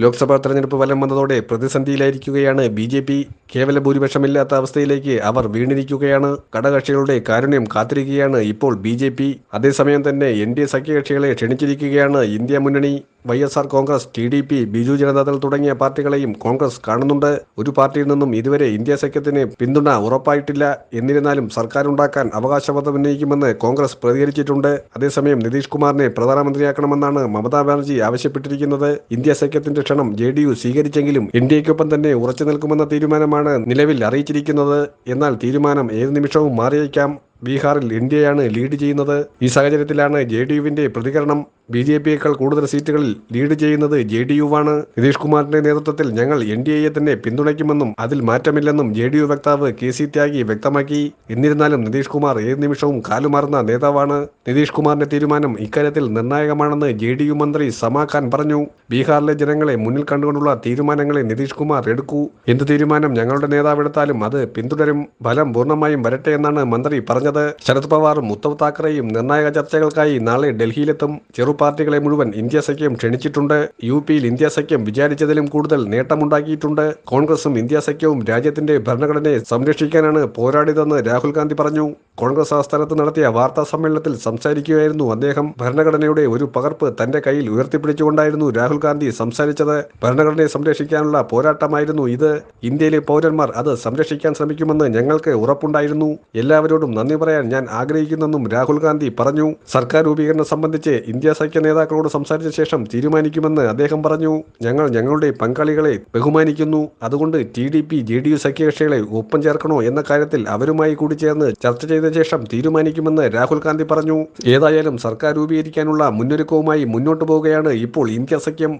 ലോക്സഭാ തെരഞ്ഞെടുപ്പ് ഫലം വന്നതോടെ പ്രതിസന്ധിയിലായിരിക്കുകയാണ് ബി ജെ പി. കേവല ഭൂരിപക്ഷമില്ലാത്ത അവസ്ഥയിലേക്ക് അവർ വീണിരിക്കുകയാണ്. ഘടകകക്ഷികളുടെ കാരുണ്യം കാത്തിരിക്കുകയാണ് ഇപ്പോൾ ബി ജെ പി. അതേസമയം തന്നെ എൻ ഡി എ സഖ്യകക്ഷികളെ ക്ഷണിച്ചിരിക്കുകയാണ് ഇന്ത്യ മുന്നണി. Y S R Congress T D P Biju Janata Dal തുടങ്ങിയ പാർട്ടികളെയും കോൺഗ്രസ് കാണുന്നുണ്ട്. ഒരു പാർട്ടിയിൽ നിന്നും ഇതുവരെ ഇന്ത്യ സഖ്യത്തിന് പിന്തുണ ഉറപ്പായിട്ടില്ല. എന്നിരുന്നാലും സർക്കാരുണ്ടാക്കാൻ അവകാശവാദം ഉന്നയിക്കുമെന്ന് കോൺഗ്രസ് പ്രതികരിച്ചിട്ടുണ്ട്. അതേസമയം നിതീഷ് കുമാറിനെ പ്രധാനമന്ത്രിയാക്കണമെന്നാണ് മമതാ ബാനർജി ആവശ്യപ്പെട്ടിരിക്കുന്നത്. ഇന്ത്യ സഖ്യത്തിന്റെ ക്ഷണം ജെ ഡി യു സ്വീകരിച്ചെങ്കിലും ഇന്ത്യയ്ക്കൊപ്പം തന്നെ ഉറച്ചു നിൽക്കുമെന്ന തീരുമാനമാണ് നിലവിൽ അറിയിച്ചിരിക്കുന്നത്. എന്നാൽ തീരുമാനം ഏത് നിമിഷവും മാറിയേക്കാം. ബീഹാറിൽ ഇന്ത്യയാണ് ലീഡ് ചെയ്യുന്നത്. ഈ സാഹചര്യത്തിലാണ് ജെ ഡി യുവിന്റെ പ്രതികരണം. ബി ജെ പിയേക്കാൾ കൂടുതൽ സീറ്റുകളിൽ ലീഡ് ചെയ്യുന്നത് ജെ ഡി യുവാണ്. നിതീഷ് കുമാറിന്റെ നേതൃത്വത്തിൽ ഞങ്ങൾ എൻ ഡി എയെ തന്നെ പിന്തുണയ്ക്കുമെന്നും അതിൽ മാറ്റമില്ലെന്നും ജെ ഡി യു വക്താവ് കെ സി ത്യാഗി വ്യക്തമാക്കി. എന്നിരുന്നാലും നിതീഷ് കുമാർ ഏത് നിമിഷവും കാലുമാറുന്ന നേതാവാണ്. നിതീഷ് കുമാറിന്റെ തീരുമാനം ഇക്കാര്യത്തിൽ നിർണായകമാണെന്ന് ജെ ഡി യു മന്ത്രി സമാ ഖാൻ പറഞ്ഞു. ബീഹാറിലെ ജനങ്ങളെ മുന്നിൽ കണ്ടുകൊണ്ടുള്ള തീരുമാനങ്ങളെ നിതീഷ് കുമാർ എടുക്കൂ. എന്ത് തീരുമാനം ഞങ്ങളുടെ നേതാവ് എടുത്താലും അത് പിന്തുടരും. ഫലം പൂർണമായും വരട്ടെ എന്നാണ് മന്ത്രി പറഞ്ഞത്. ശരത് പവാറും ഉദ്ധവ് താക്കറെയും നിർണായക ചർച്ചകൾക്കായി നാളെ ഡൽഹിയിലെത്തും. ചെറു പാർട്ടികളെ മുഴുവൻ ഇന്ത്യ സഖ്യം ക്ഷണിച്ചിട്ടുണ്ട്. യു പിയിൽ ഇന്ത്യ സഖ്യം വിചാരിച്ചതിലും കൂടുതൽ നേട്ടമുണ്ടാക്കിയിട്ടുണ്ട്. കോൺഗ്രസും ഇന്ത്യ സഖ്യവും രാജ്യത്തിന്റെ ഭരണഘടനയെ സംരക്ഷിക്കാനാണ് പോരാടിയതെന്ന് രാഹുൽ ഗാന്ധി പറഞ്ഞു. കോൺഗ്രസ് ആസ്ഥാനത്ത് നടത്തിയ വാർത്താ സമ്മേളനത്തിൽ സംസാരിക്കുകയായിരുന്നു അദ്ദേഹം. ഭരണഘടനയുടെ ഒരു പകർപ്പ് തന്റെ കയ്യിൽ ഉയർത്തിപ്പിടിച്ചുകൊണ്ടായിരുന്നു രാഹുൽ ഗാന്ധി സംസാരിച്ചത്. ഭരണഘടനയെ സംരക്ഷിക്കാനുള്ള പോരാട്ടമായിരുന്നു ഇത്. ഇന്ത്യയിലെ പൗരന്മാർ അത് സംരക്ഷിക്കാൻ ശ്രമിക്കുമെന്ന് ഞങ്ങൾക്ക് ഉറപ്പുണ്ടായിരുന്നു. എല്ലാവരോടും നന്ദി പറയാൻ ഞാൻ ആഗ്രഹിക്കുന്നെന്നും രാഹുൽ ഗാന്ധി പറഞ്ഞു. സർക്കാർ രൂപീകരണം സംബന്ധിച്ച് ഇന്ത്യ സഖ്യ നേതാക്കളോട് സംസാരിച്ച ശേഷം തീരുമാനിക്കുമെന്ന് അദ്ദേഹം പറഞ്ഞു. ഞങ്ങൾ ഞങ്ങളുടെ പങ്കാളികളെ ബഹുമാനിക്കുന്നു. അതുകൊണ്ട് T D P J D U സഖ്യകക്ഷികളെ ഒപ്പം ചേർക്കണോ എന്ന കാര്യത്തിൽ അവരുമായി കൂടി ചേർന്ന് ചർച്ച ചെയ്ത ശേഷം തീരുമാനിക്കുമെന്ന് രാഹുൽ ഗാന്ധി പറഞ്ഞു. ഏതായാലും സർക്കാർ രൂപീകരിക്കാനുള്ള മുന്നൊരുക്കവുമായി മുന്നോട്ടു പോവുകയാണ് ഇപ്പോൾ ഇന്ത്യ സഖ്യം.